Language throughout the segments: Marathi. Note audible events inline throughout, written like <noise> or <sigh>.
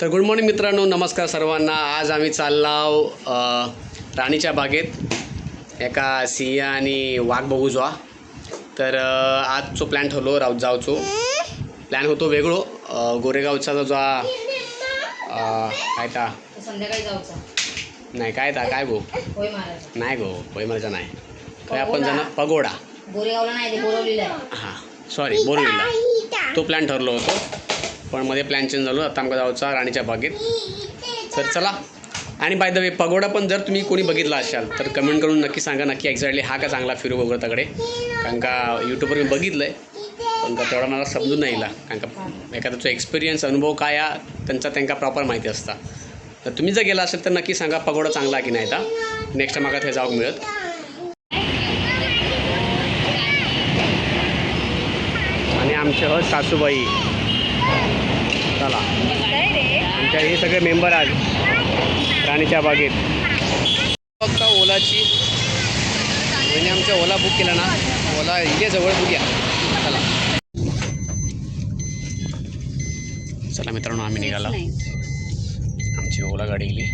तर गुड मॉर्निंग मित्रांनो नमस्कार सर्वांना. आज आम्ही चाललो अ, राणीच्या बागेत. एका सिंह आणि वाघ बघू जो तर आजचो प्लॅन ठरलो राव जावचो. प्लॅन होतो वेगळो. गोरेगावचा जो काय ता? जाऊचा. नाही काय ता? काय गो? नाही गो पैमरचा नाही. काय आपण जण? पगोडा. हां सॉरी बोरविला तो प्लॅन ठरलो होतो. पण मध्ये प्लॅन चेंज झालो. आता आमका जाऊचा राणीच्या बागेत. तर चला. आणि बाय द वे पगोडा पण जर तुम्ही कोणी बघितला असाल तर कमेंट करून नक्की सांगा नक्की एक्झॅक्टली हा का चांगला फिरू पगोडाकडे कारण का यूट्यूबवर मी बघितलं आहे पण का तेवढा मला समजून नाही येईल कारण का एखाद्याचा एक्सपिरियन्स अनुभव काय हा त्यांचा त्यांना प्रॉपर माहिती असता. तर तुम्ही जर गेला असेल तर नक्की सांगा पगोडा चांगला की नाही तर नेक्स्ट टाइम माका जाऊक मिळत. आणि आमचे हो सासूबाई. चला. आमच्या हे सगळे मेंबर आज राणीच्या बागेत. फक्त ओलाची. म्हणजे आमचा ओला बुक केला ना? ओला इथे जवळ बघूया चला. चला मित्रांनो आम्ही निघाला. आमची ओला गाडी गेली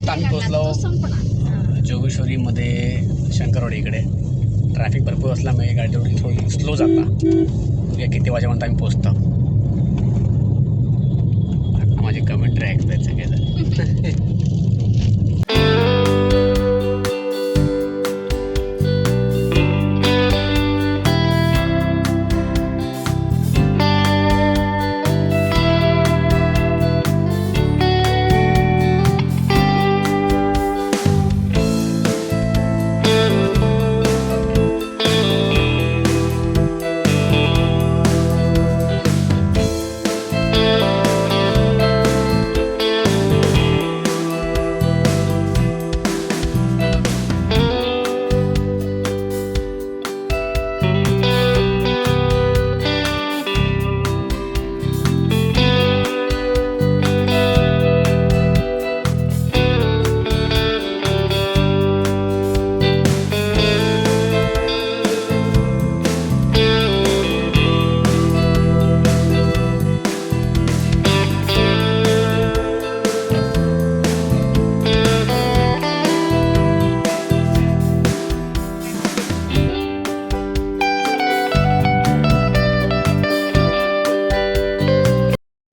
आता आम्ही पोचलो जोगेश्वरीमध्ये शंकरवाडी इकडे ट्रॅफिक भरपूर असल्यामुळे गाडी थोडी थोडी स्लो जाता बघूया किती वाजेपर्यंत आम्ही पोचतो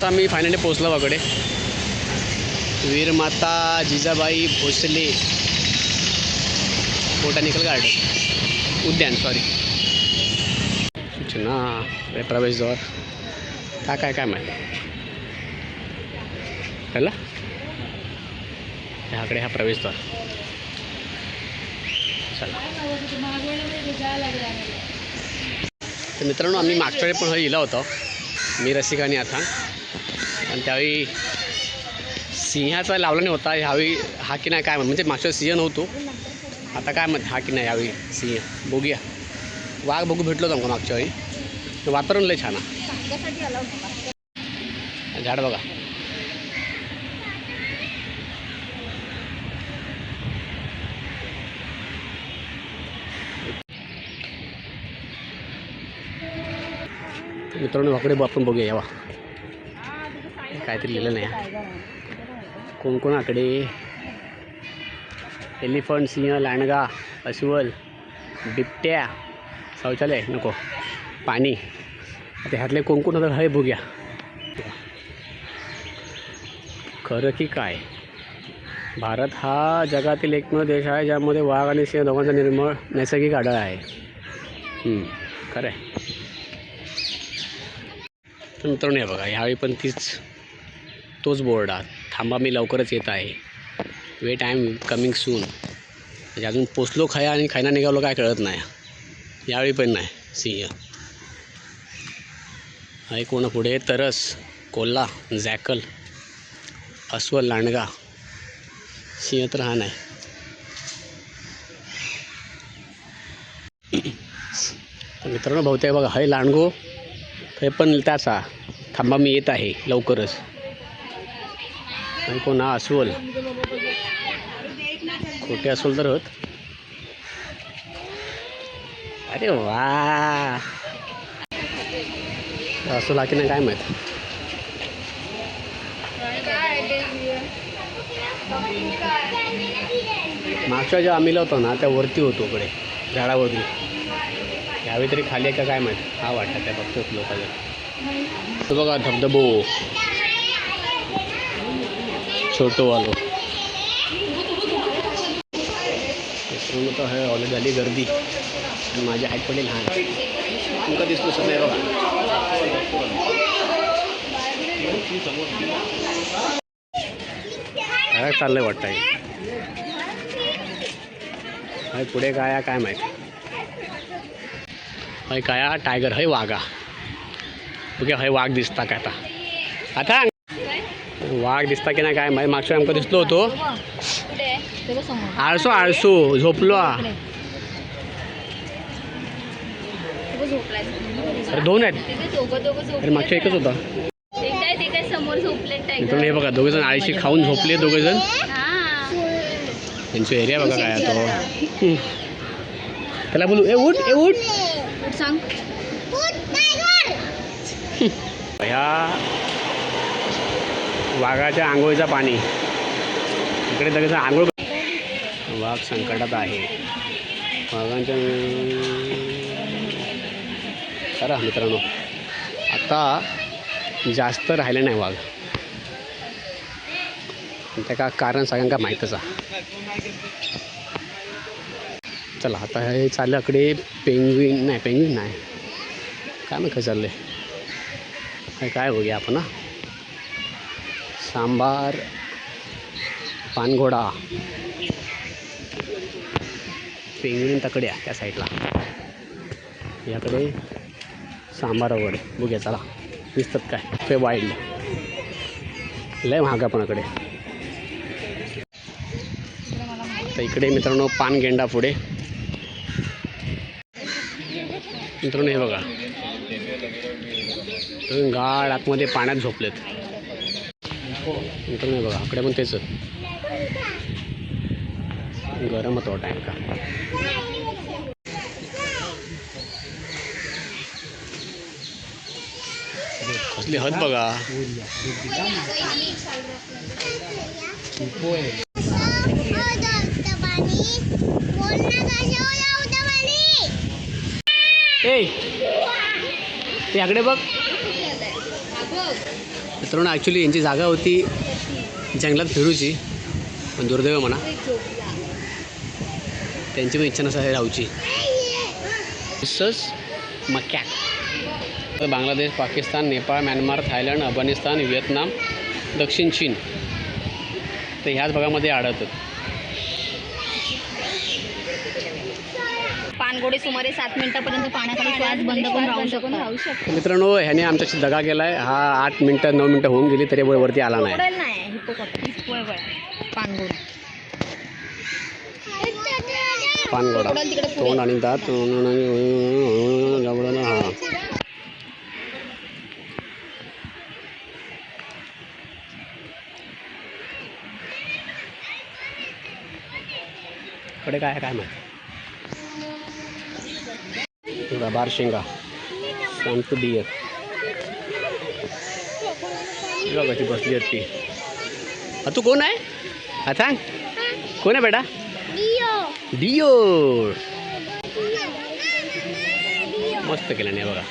आता मी फायनली पोचलो वाकडे वीरमाता जिजाबाई भोसले. बोटॅनिकल गार्डन उद्यान सॉरी सूचना प्रवेशद्वार. काय काय काय माहिती? हॅलो ह्याकडे हा प्रवेशद्वार. चला. तर मित्रांनो आम्ही मागच्या वेळी पण हा लिहिला मी रसिकानी आता. आणि त्यावेळी सिंहाचा लावला नाही होता ह्यावेळी हा की नाही काय. म्हणजे मागच्या सिंह नव्हतो. आता काय म्हणते हा की नाही यावेळी सिंह. बघूया. वाघ बघू भेटलो आमका मागच्या वेळी. वातावरण लय छान आहे. झाड बघा. तर मित्रांनो वाकडे आपण बघूया यावा काहीतरी लिहिलं नाही. कोण कोण आकडे एलिफंट सिंह लांडगा अस्वल बिबट्या शौचालय नको पाणी. आता ह्यातले कोण कोण होतं हे बघूया. खरं की काय? भारत हा जगातील एकमेव देश आहे ज्यामध्ये वाघ आणि सिंह दोघांचा निर्मळ नैसर्गिक आढळ आहे. हम्म, खरं आहे. तर मित्रांनो बघा ह्यावेळी पण तीच तोच बोर्ड थांबा मी लवकरच येत आहे. Wait I am coming soon. म्हणजे अजून पोचलो खाया आणि खायला निघालो काय कळत नाही. यावेळी पण नाही. सिंह आहे कोण पुढे? तरस कोल्हा झॅकल अस्वल लांडगा. सिंह तर हा नाही. तर मित्रांनो बहुतेक बघा हय लांडगो. हे पण त्याचा. थांबा मी येत आहे लवकरच. आणि कोणा अस्वल. खोटे अस्वल तर होत. अरे वा. अस्वल की नाही काय माहीत. मागच्या जेव्हा आम्ही लावतो ना त्या वरती होतो इकडे झाडावरती. यावेळी तरी खाली आहे का काय माहीत? हा वाटतं त्या बघतो लोकांना. तो बघा धबधबो. छोटो वालो मित्रांनो तर आहे ऑलरेडी झाली गर्दी. आणि माझी हाईट पडली लहान तुमका दिसतो सर नाही बघा. काय चाललंय वाटतं हे? हाय पुढे काय काय माहीत? हय काय? टायगर हय वाघा. ओके हय वाघ दिसता काय आता. आता वाघ दिसता की नाही काय माहीत. मागच्या आमका दिसलो ते आळसो आळसो झोपलो हा. दोन आहेत. मागच्या एकच होता. मित्रांनो हे बघा दोघे जण आळशी खाऊन झोपले दोघे जण हा त्यांचा एरिया बघा काय तो. त्याला बोलू ए उठ ए उठ. सांग. ह्या वाघाच्या आंघोळीचा पाणी. इकडे सगळं आंघोळ वाघ संकटात आहे. वाघांच्या खरं मित्रांनो आता जास्त राहिले नाही वाघ. त्या का कारण सगळ्यांका माहीतच आहे. चला आता हे चाललं इकडे पेंग्विन नाही पेंग्विन नाही. काय मग काय चाललं आहे काय काय हो बघूया आपण सांबार पानघोडा पेंगविन तकड्या त्या साईडला याकडे सांबार वगैरे बघूया चला. दिसतात काय? ते वाईल्ड लय महागापणाकडे पण इकडे. तर इकडे मित्रांनो पानगेंडा पुढे. मित्रांनो हे बघा. गाळ आतमध्ये पाण्यात झोपलेत. मित्रांनो हे बघा आकडे पण तेच गरमच वाटा का कसली हद बघा. ए ते आकडे बघ. मित्रांनो ॲक्च्युली यांची जागा होती जंगलात फिरूची पण दुर्दैव म्हणा. त्यांची पण इच्छा नसा राहूची. Mrs macaque Bangladesh Pakistan Nepal Myanmar Thailand Afghanistan Vietnam दक्षिण चीन. तर ह्याच भागामध्ये आढळतात. पानगोडे सुमारे सात मिनिटापर्यंत पाण्याखाली श्वास बंद करून राहू शकतो. राहू शकतो. मित्रांनो ह्याने आमच्याशी दगा केला आहे हा आठ मिनटं नऊ मिनटं होऊन गेली तरी वर- वरती आला नाही. नाही. हिप्पोपॉटम पानगोड. तोंड आणि दात. जबडं हा. कडे काय काय माहिती? तुला बारशिंगा सांगतो डियर बघा ती बसली आहेत ती. हा, तू कोण आहे? हा सांग. कोण आहे बेटा? डिओ मस्त केलं नाही बघा.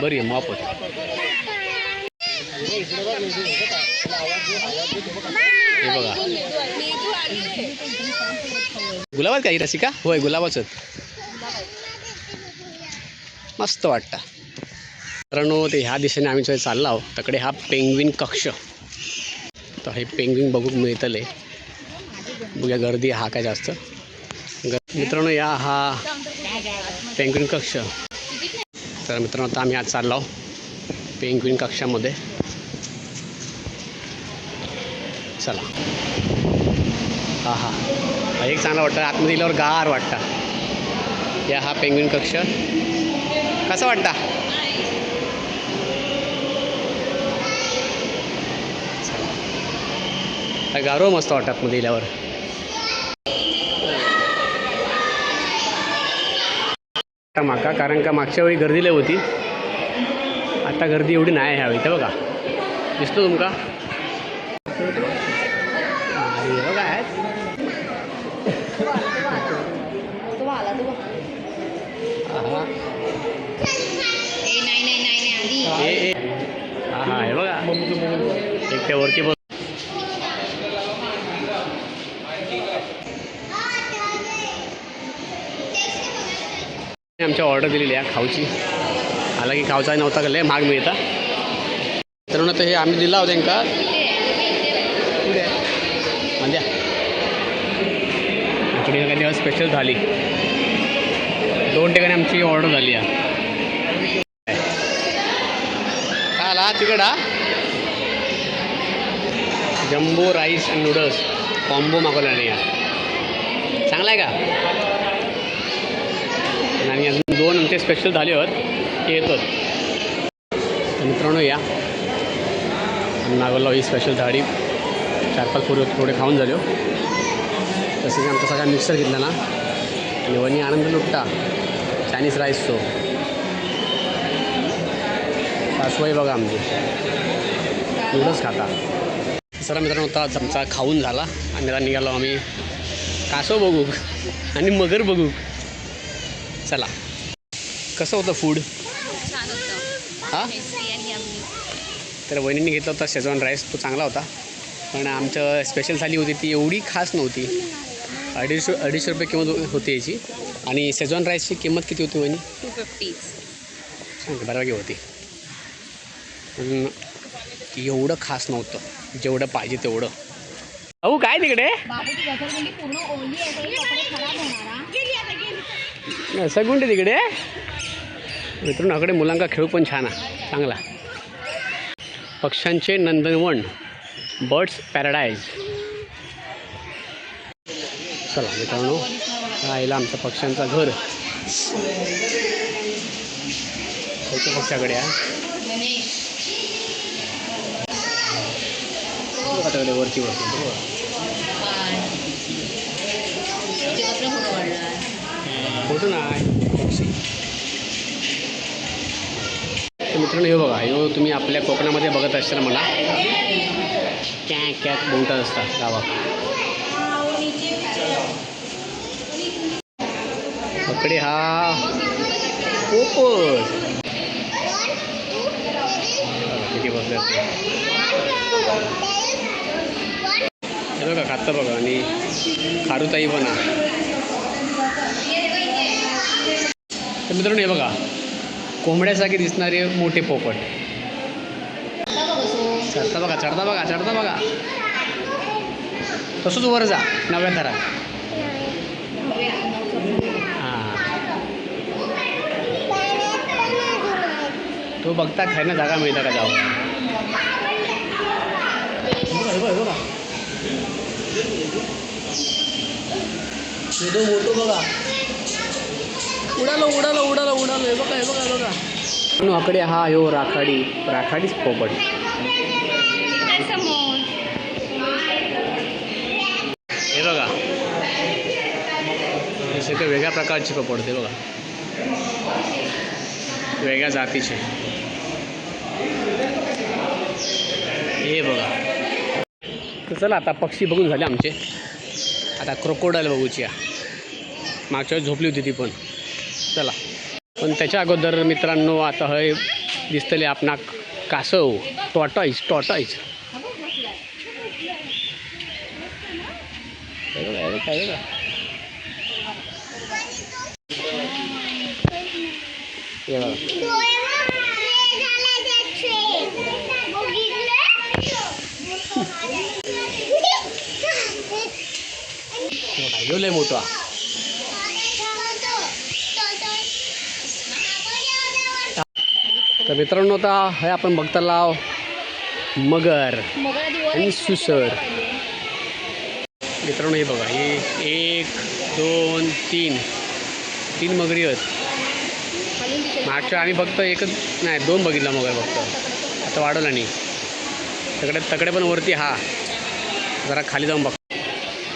बरी आहे मॉप होती हे बघा. गुलाबात काही रसिका? होय गुलाबाच. मस्त वाटतं. मित्रांनो ते ह्या दिशेने आम्ही जो चाललो आहोत तकडे हा पेंग्विन कक्ष. तर हे पेंग्विन बघूक मिळतले बघूया गर्दी हा काय जास्त. ग मित्रांनो या हा पेंग्विन कक्ष. तर मित्रांनो आता आम्ही आज चाललो आहोत पेंग्विन कक्षामध्ये. चला. हा हा एक चांगला वाटतं. आतमध्ये गेल्यावर गार वाटता. या हा पेंग्विन कक्ष. कसा वाटता? गारो मस्त वाटतं आतमध्ये गेल्यावर. माका कारण का मागच्या वेळी गर्दी लय होती. आता गर्दी एवढी नाही ह्यावेळी तर बघा. दिसतो तुमका? एक त्या वरती आमच्या ऑर्डर दिलेली आहे खाऊची. आला की खाऊचा नव्हता का लय महाग मिळता. तर तर हे आम्ही दिला होता का म्हणजे काही दिवस स्पेशल झाली. दोन ठिकाणी आमची ऑर्डर झाली आहे. आला? तिकड? हा jumbo rice and noodles combo मागवला नाही या चांगला आहे का? आणि अजून दोन आमचे स्पेशल झाले होत ते येतात. तर मित्रांनो या. मागवला ही स्पेशल थाळी. चार पाच पूर्वी थोडे खाऊन झालो हो. तसेच आमचा सगळा मिक्सर घेतला ना. आणि वनी आनंद लुटता चायनीज राईस सो सासवाई बघा आमची. नूडल्स खाता. सर मित्रांनो आता आमचा खाऊन झाला. आणि आता निघालो आम्ही कासव बघू आणि मगर बघू. चला. कसं होतं फूड हां. तर वहिनीने घेतला होता शेजवान राईस तो चांगला होता. पण आमचं स्पेशल थाली होती ती एवढी खास नव्हती. अडीचशे अडीचशे रुपये किंमत होती याची. आणि शेजवान राईसची किंमत किती होती वहिनी? टू फिफ्टी बऱ्यापैकी होती. पण एवढं खास नव्हतं. जेवढं पाहिजे तेवढं. अहो काय तिकडे. सगुंडे तिकडे. मित्रांनो आकडे मुलांका खेळू पण छान आहे चांगला. पक्ष्यांचे नंदनवन बर्ड्स पॅराडाईज. चला मित्रांनो आईला आमचं पक्ष्यांचं घर. पक्षाकडे आहे बघा वरती वरती फोटो नाही मित्रांनो हे बघा ह्यो तुम्ही आपल्या कोकणामध्ये बघत असताना मला कॅक कॅक बोलतात असतात गावात. पकडे हा पोपट बघा, किती बसल्यात ते. आता बघा आणि खारुताई बना तर मित्रांनो हे बघा कोंबड्यासारखे दिसणारे मोठे पोपट. चढता बघा चढता बघा चढता बघा. तसंच वर जा नव्या थरा हां. तो बघता खायना जागा मिळता का जाऊ? बघा, हे तो मोठो बघा. उडालो उडालो उडालो उडालो. हे बघा हे बघा हे बघा. आकडे हा यो राखाडी राखाडीच पोपट. हे बघा. हे सगळे वेगळ्या प्रकारचे पोपट ते बघा. वेगळ्या जातीचे. हे बघा. तर चला आता पक्षी बघून झाले आमचे. आता क्रोकोडाईल बघूची आहे. मागच्या वेळेस झोपली होती ती पण. चला. पण त्याच्या अगोदर मित्रांनो आता हे दिसतले आपणाक कासव. टॉटाईज टॉटाईज <laughs> लय मोठा. तर मित्रांनो आता हे आपण बघताला मगर. आणि सुसर. मित्रांनो हे बघा हे एक दोन तीन. तीन मगरी आहेत. मागच्या आम्ही फक्त एकच नाही दोन बघितला मगर फक्त. आता वाढवला नाही तकडे तकडे पण वरती हा. जरा खाली जाऊन बघ.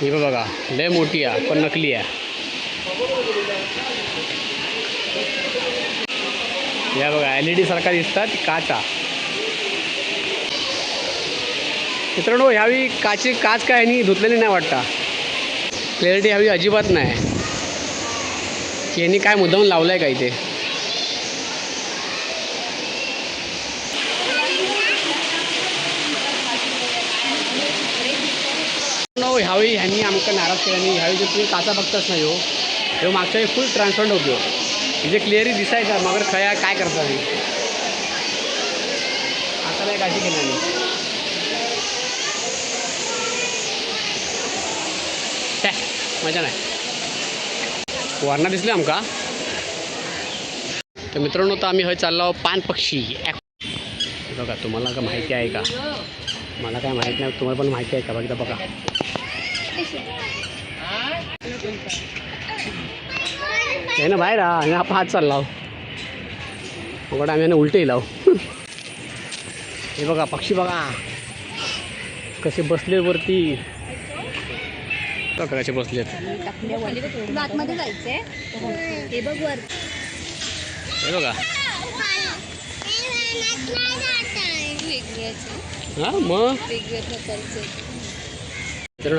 ही बघ बघा लय मोठी आहे पण नकली आहे. या बघा एल ई डी सारखा दिसतात काचा. मित्रांनो ह्यावेळी काची काच काय ह्यानी धुतलेली नाही वाटता. क्लॅरिटी ह्यावेळी अजिबात नाही. की यांनी काय मुद्दाम लावलं आहे का इथे? ह्यावेळी ह्यांनी आमकां नाराज केला आणि ह्यावेळी जर तुम्ही काचा बघताच नाही हो ह्यो मागच्या वेळी फुल ट्रान्सफंड होतो. म्हणजे क्लिअरली दिसायचा. मगर खया काय करता मी आता नाही काळजी केली मी काय मजा नाही. वारणा दिसले आमका. तर मित्रांनो तर आम्ही हय चाललो पान पक्षी बघा तुम्हाला का माहिती आहे का? मला काय माहीत नाही तुम्हाला पण माहिती आहे का? बघा बघा. हे ना बाहेर हा आणि आपण हात चालला बघा आम्ही यांना उलटे लाव. हे बघा पक्षी बघा. कसे बसले वरती. कसे बसलेत. जायचंय. हे बघ हे मग?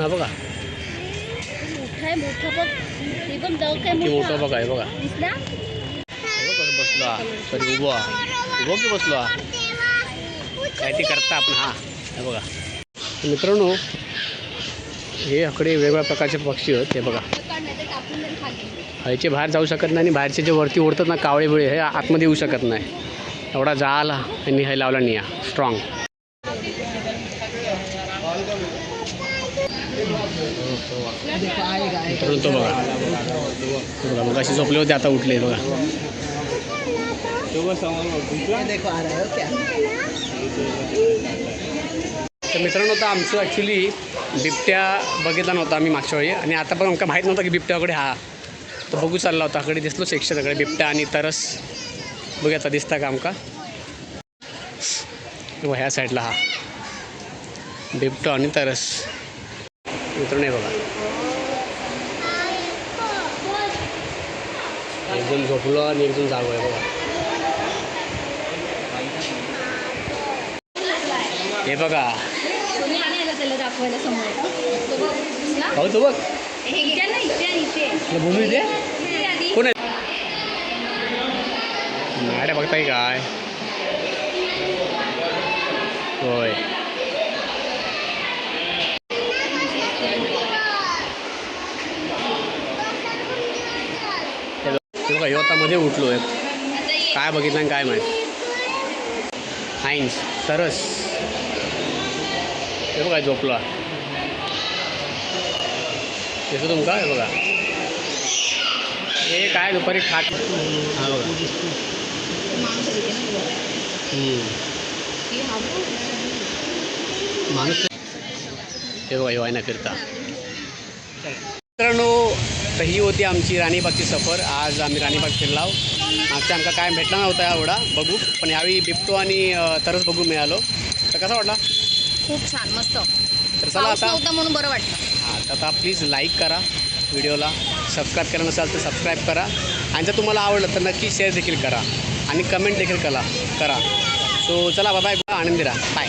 बघा. आहे मोठा बघ. हे बघ दव काय किती मोठं मोठा. बघा हे बघा. दिसला? बघ कसं बसलो हा सॉरी उभो हा उभो की बसलो हा काय ते करता आपण हा. हे बघा. मित्रांनो हे आकडे वेगवेगळ्या प्रकारचे पक्षी आहेत हे बघा. हयचे बाहेर जाऊ शकत नाही आणि बाहेरचे जे वरती उडतात ना कावळे बिळे हे आतमध्ये येऊ शकत नाही. एवढा जाल यांनी हे लावला नाही स्ट्रॉंग मित्रांनो बघा. बघा मग अशी झोपले होते आता उठले बघा. तर मित्रांनो आता आमचं ॲक्च्युली बिबट्या बघितला नव्हता आम्ही मागच्या वेळी. आणि आता पण आमका माहीत नव्हतं की बिबट्याकडे हा. तर बघू चालला होता कडे दिसलो शिक्षकाकडे बिबट्या आणि तरस. बघूया आता दिसता का आमका. किंवा ह्या साईडला हा. बिबटो आणि तरस. मित्रांनो नाही बघा. एकदम झोपलो आणि एकदम जागो आहे बघा. हे बघा? भाऊ तो बघ. हे भूमी आधी. कोण आहे? मॅडम बघताय काय? होय हे बघ- हे बघा ह्यो आता मध्ये उठलो आहे काय बघितलं काय माहीत? हाईन्स सरस. हे बघा झोपलो. दिसतो तुमका हे बघा. हे काय दुपारी खात? हा बघा. माणूस माणूस हे बघा येवाय ना फिरता. मित्रांनो तर ही होती आमची राणीबागची सफर. आज आम्ही राणीबाग फिरलाव मागच्या आमका काय भेटला नव्हता एवढा बघू. पण यावेळी बिबटो आणि तरच बघू मिळालो. तर कसा वाटला? खूप छान मस्त. तर चला आता म्हणून बरं वाटलं. हां तर आता प्लीज लाईक करा व्हिडिओला. सबस्क्राईब केलं नसाल तर सबस्क्राईब करा. आणि जर तुम्हाला आवडलं तर नक्की शेअर देखील करा. आणि कमेंट देखील करा करा. सो चला बाय आनंदी राहा. बाय